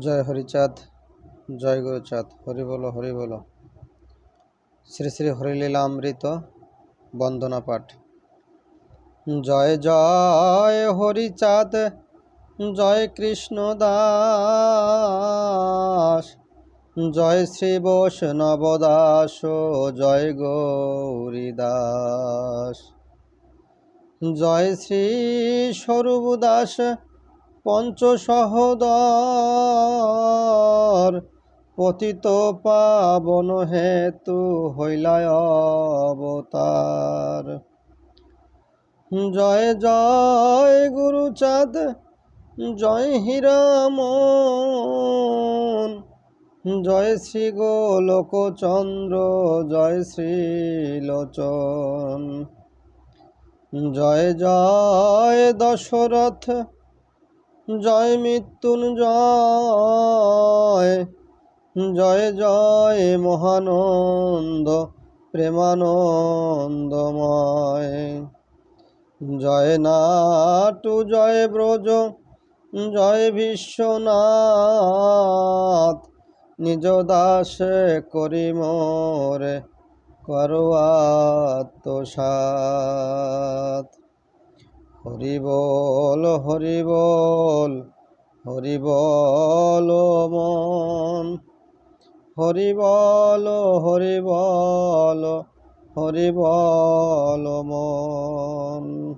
জয় হরিচাঁদ, জয় গুরুচাঁদ। হরি বলো হরি বলো। শ্রী শ্রী হরিলীলামৃত বন্দনা পাঠ। জয় জয় হরিচাঁদ, জয় কৃষ্ণ দাস জয় শ্রী বৈষ্ণব দাস, জয় গৌরী দাস জয় শ্রী স্বরূপ দাস পঞ্চ সহদর পতিত পাবন হেতু হইলায় অবতার। জয় জয় গুরুচাঁদ, জয় হীরামন, জয় শ্রী গোলকচন্দ্র জয় শ্রী লোচন জয় জয় দশরথ জয় মৃত্যুঞ্জয়, জয় জয় মহানন্দ, প্রেমানন্দময়। জয় নাটু, জয় ব্রজ, জয় বিশ্বনাথ, নিজ দাস করি মোরে করো আত্মসাত হরি বল হরি বল হরি বল মন। হরি বল হরি মন।